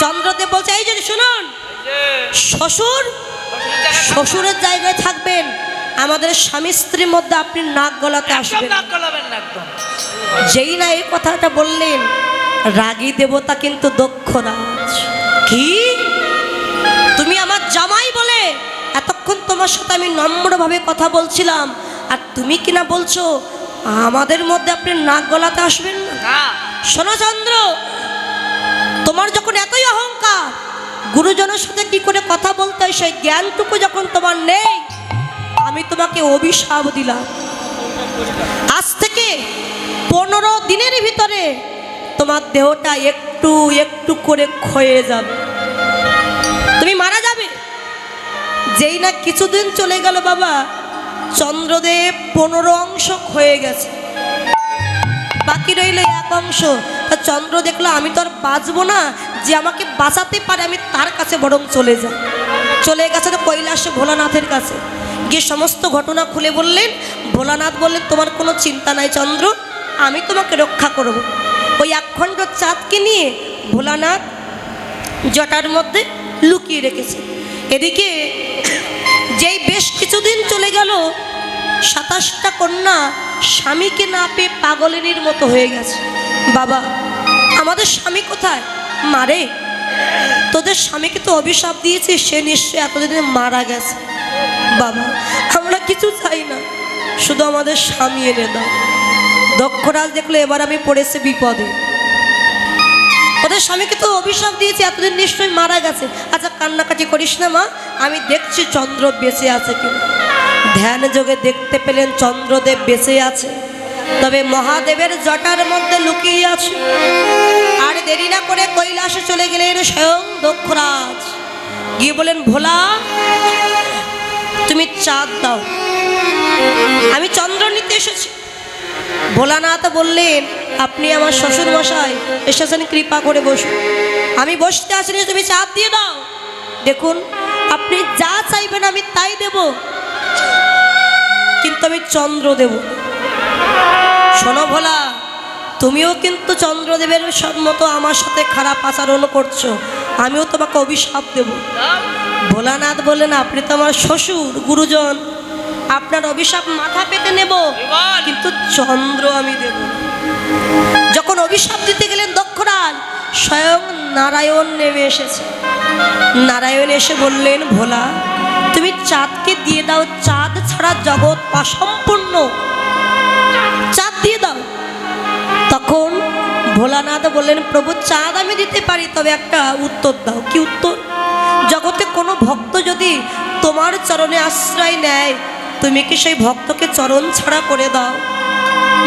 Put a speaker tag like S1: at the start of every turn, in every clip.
S1: চন্দ্রদেব বলছে এই যদি শুনুন শ্বশুর শ্বশুরের জায়গায় থাকবেন আমাদের স্বামী স্ত্রীর মধ্যে আপনি নাক গলাতে আসবেন। যেই না এই কথাটা বললেন রাগী দেবতা কিন্তু দক্ষরাজ কি? তুমি আমার জামাই বলে এতক্ষণ তোমার সাথে আমি নম্রভাবে কথা বলছিলাম আর তুমি কিনা বলছো আমাদের মধ্যে আপনি নাক গলাতে আসবেন না। শোনো চন্দ্র তোমার যখন এতই অহংকার, গুরুজনের সাথে কি করে কথা বলতে হয়, সেই জ্ঞানটুকু যখন তোমার নেই, আমি তোমাকে অভিশাপ দিলাম। আজ থেকে পনেরো দিনের ভিতরে তোমার দেহটা একটু একটু করে ক্ষয়ে যাবে। তুমি মারা যাবে। যেই না কিছুদিন চলে গেল বাবা, চন্দ্রদেব পনেরো অংশ ক্ষয়ে গেছে। বাকি রইল অংশ তা চন্দ্র দেখল, আমি তো আর বাঁচবো না। যে আমাকে বাঁচাতে পারে, আমি তার কাছে বরং চলে যাই। চলে গেছে তো কৈলাসে ভোলানাথের কাছে। গিয়ে সমস্ত ঘটনা খুলে বললেন, ভোলানাথ বললেন, তোমার কোনো চিন্তা নাই চন্দ্র, আমি তোমাকে রক্ষা করব। ওই একখণ্ড চাঁদকে নিয়ে ভোলানাথ জটার মধ্যে লুকিয়ে রেখেছে। এদিকে যেই বেশ কিছুদিন চলে গেল, সাতাশটা কন্যা স্বামীকে না পেয়ে পাগলের মতো হয়ে গেছে। বাবা, আমাদের স্বামী কোথায়? মারে তোদের স্বামীকে তো অভিশাপ দিয়েছে, সে নিশ্চয়ই এতদিনে মারা গেছে। বাবা, আমরা কিছু চাই না, শুধু আমাদের স্বামী এনে দাও। দক্ষরাজ দেখল এবার আমি পড়েছি বিপদে। ওদের স্বামীকে তো অভিশাপ দিয়েছে, এতদিন নিশ্চয়ই মারা গেছে। আচ্ছা কান্নাকাটি করিস না, মা, আমি দেখছি চন্দ্র বেঁচে আছে কিনা। ধ্যান যোগে দেখতে পেলেন চন্দ্রদেব বেঁচে আছে। তবে মহাদেবের জটার মধ্যে লুকিয়ে আছে। আর দেরি না করে কৈলাসে চলে গেলেন স্বয়ং দক্ষরাজ। গিয়ে বলেন ভোলা, তুমি চাঁদ দাও। আমি চন্দ্র নিতে এসেছি। ভোলানাথ বললেন, আপনি আমার শ্বশুর মশাই এসেছেন, কৃপা করে বসুন। আমি বসতে আসিনি তুমি চাঁদ দিয়ে দাও। দেখুন, আপনি যা চাইবেন আমি তাই দেব। কিন্তু আমি চন্দ্র দেব। শোনো ভোলা তুমিও কিন্তু চন্দ্রদেবের মতো আমার সাথে খারাপ আচরণ করছ আমিও তোমাকে অভিশাপ দেব। ভোলানাথ বললেন আপনি তো আমার শ্বশুর গুরুজন। আপনার অভিশাপ মাথা পেতে নেব কিন্তু চন্দ্র আমি দেব। যখন অভিশাপ দিতে গেলেন দক্ষরাজ স্বয়ং নারায়ণ নেমে এসেছে। নারায়ণ এসে বললেন ভোলা তুমি চাঁদকে দিয়ে দাও চাঁদ ছাড়া জগৎ অসম্পূর্ণ। চাঁদ দিয়ে দাও। তখন ভোলানাথ বললেন, প্রভু, চাঁদ আমি দিতে পারি, তবে একটা উত্তর দাও। কি উত্তর? জগতে কোনো ভক্ত যদি তোমার চরণে আশ্রয় নেয়, তুমি কি সেই ভক্তকে চরণ ছাড়া করে দাও?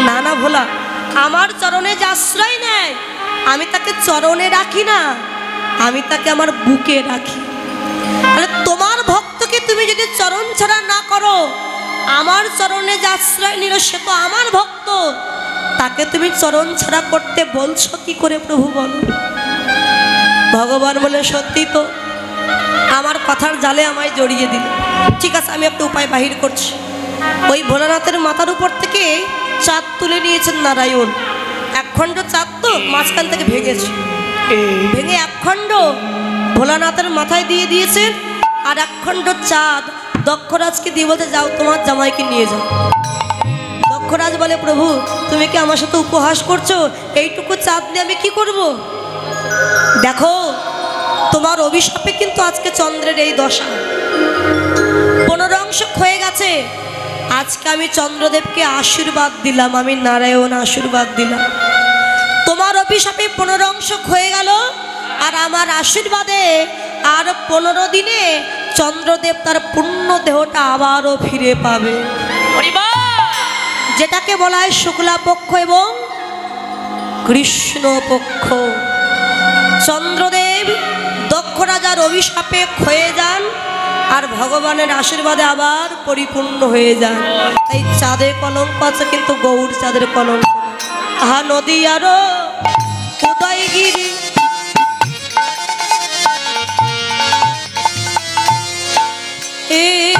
S1: না না, ভোলা, আমার চরণে যে আশ্রয় নেয়, আমি তাকে চরণে রাখি না, আমি তাকে আমার বুকে রাখি। তাহলে তোমার ভক্তকে তুমি যদি চরণ ছাড়া না করো আমার চরণে যে আশ্রয় নিল সে তো আমার ভক্ত। তাকে তুমি চরণ ছাড়া করতে বলছো কি করে প্রভু বল? ভগবান বলে, সত্যি তো, আমার কথার জালে আমায় জড়িয়ে দিল। ঠিক আছে, আমি একটা উপায় বাহির করছি। ওই ভোলানাথের মাথার উপর থেকে চাঁদ তুলে নিয়েছেন নারায়ণ। একখণ্ড চাঁদ তো মাঝখান থেকে ভেঙেছে। ভেঙে একখণ্ড ভোলানাথের মাথায় দিয়ে দিয়েছেন, আর একখণ্ড চাঁদ দক্ষরাজকে দিয়ে বলতে যাও, তোমার জামাইকে নিয়ে যাও। দক্ষরাজ বলে, প্রভু, তুমি কি আমার সাথে উপহাস করছ? এইটুকু চাঁদ নিয়ে আমি কি করব? দেখো, তোমার অভিশাপে কিন্তু আজকে চন্দ্রের এই দশা। পনেরো অংশ ক্ষয়ে গেছে। আজকে আমি চন্দ্রদেবকে আশীর্বাদ দিলাম, আমি নারায়ণ আশীর্বাদ দিলাম। তোমার অভিশাপে পনেরো অংশ ক্ষয়ে গেল, আর আমার আশীর্বাদে আর পনেরো দিনে চন্দ্রদেব তার পূর্ণ দেহটা আবারও ফিরে পাবে। যেটাকে বলা হয় শুক্লা পক্ষ এবং কৃষ্ণ পক্ষ চন্দ্রদেব দক্ষ রাজার অভিশাপে ক্ষয়ে যান আর ভগবানের আশীর্বাদে আবার পরিপূর্ণ হয়ে যান। তাই চাঁদের কলঙ্ক আছে কিন্তু গৌর চাঁদের কলঙ্ক। আহা, নদী আরও উদয়গিরি। এ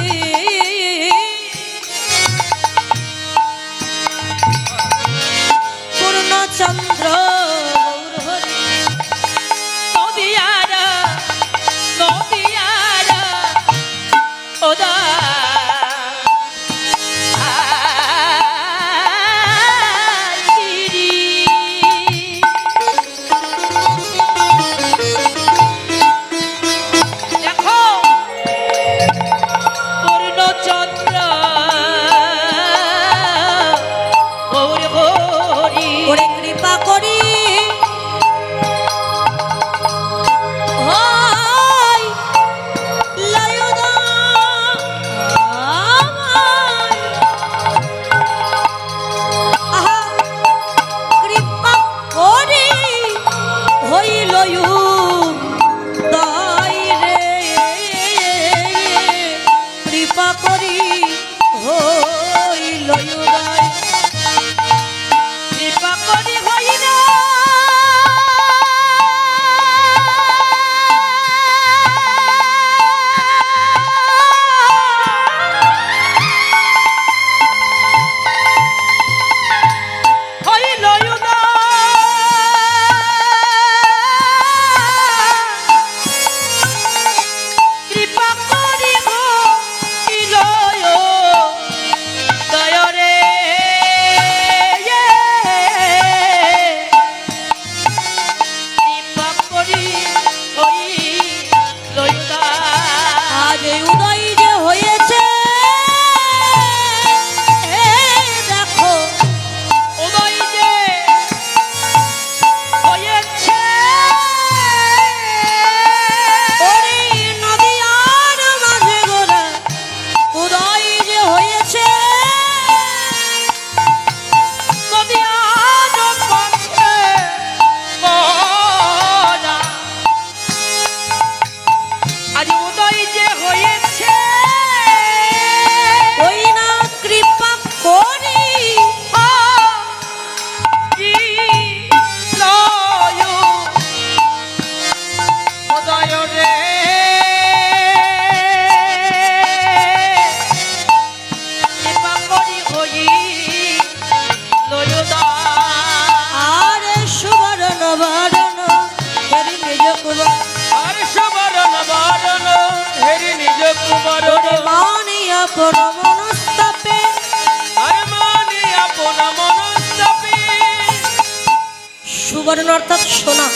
S1: সুবর্ণ অর্থাৎ সোনা।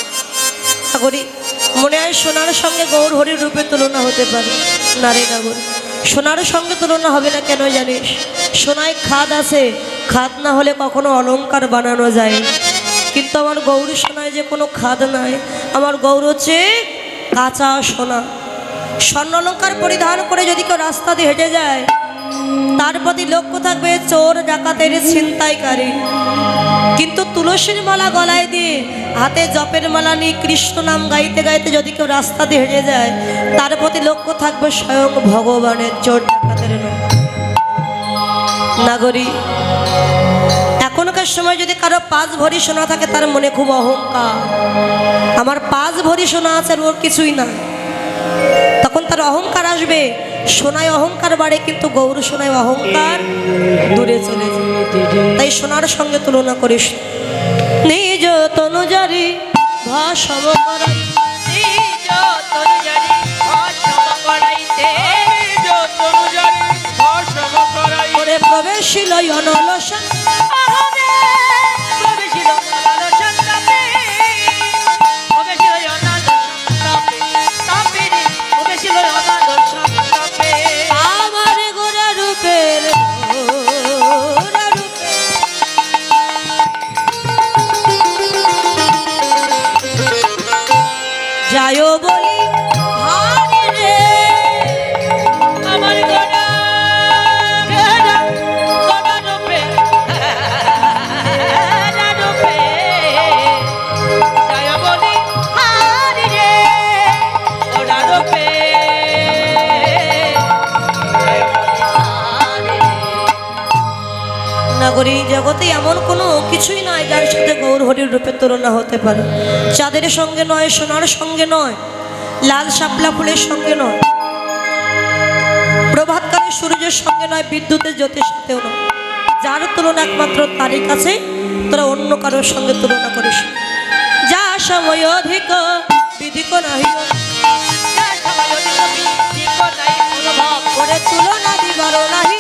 S1: নাগরী মনে হয় সোনার সঙ্গে গৌর হরির রূপে তুলনা হতে পারে। নারী নাগর সোনার সঙ্গে তুলনা হবে না কেন জানিস? সোনায় খাদ আছে। খাদ না হলে কখনো অলংকার বানানো যায় কিন্তু আমার গৌরী সোনায় যে কোনো খাদ নাই। আমার গৌর হচ্ছে কাঁচা সোনা। স্বর্ণ অলঙ্কার পরিধান করে যদি কেউ রাস্তা দিয়ে হেঁটে যায়, তার প্রতি লক্ষ্য থাকবে চোর, ডাকাতের ছিনতাইকারী। কিন্তু তুলসীর মালা গলায় দিয়ে হাতে জপের মালা নিয়ে কৃষ্ণ নাম গাইতে গাইতে যদি কেউ রাস্তা দিয়ে হেঁটে যায়, তার প্রতি লক্ষ্য থাকবে স্বয়ং ভগবানের চোর, ডাকাতের। নাগরী, এখনকার সময় যদি কারও পাঁচ ভরি সোনা থাকে, তার মনে খুব অহংকার। আমার পাঁচ ভরি সোনা আছে আর ওর কিছুই না তখন তার অহংকার আসবে। সোনায় অহংকার বাড়ে, কিন্তু গৌর সোনায় অহংকার দূরে চলে তাই সোনার সঙ্গে তুলনা করিস। নিজ তনুজারি ভাষম করাই। অনলসন নাগরী জগতে এমন কোনো কিছুই নয় যার সাথে গৌর হরির রূপে তুলনা হতে পারে। চাঁদের সঙ্গে নয়, সোনার সঙ্গে নয়, লাল শাপলা ফুলের সঙ্গে নয় প্রভাতকালের সূর্যের সঙ্গে নয়, বিদ্যুতের জ্যোতির সাথেও নয়। যার তুলনা একমাত্র তারই কাছে, তোরা অন্য কারোর সঙ্গে তুলনা করিস যা সময় অধিক, বিধিক নাহি। তুলনা দিবার নাহি।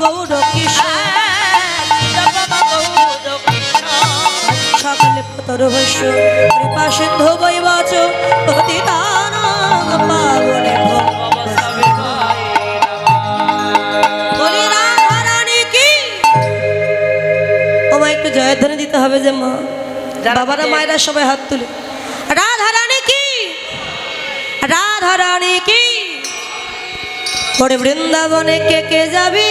S2: গৌর
S1: সকলে কতরহস্য কৃপা সিন্ধু বৈবাচ পতিতানাং পাবনে ভো বলি রাধা রানী কি? ও মা একটু জয়ধ্বনি দিতে হবে যে মা বাবারা মায়েরা সবাই হাত তুলে রাধা রানী কি রাধা রানী কি? ওরে বৃন্দাবনে কে কে যাবি।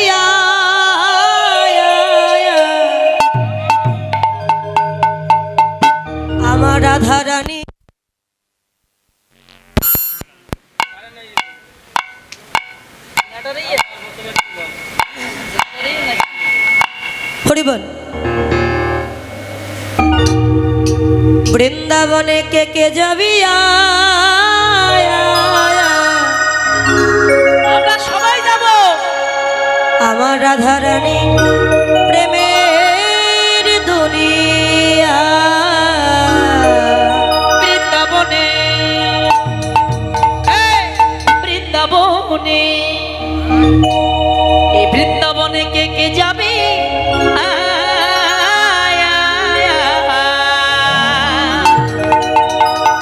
S1: আমার রাধা রানী বৃন্দাবনে কে কে যাবি? আয়,
S2: আমরা সবাই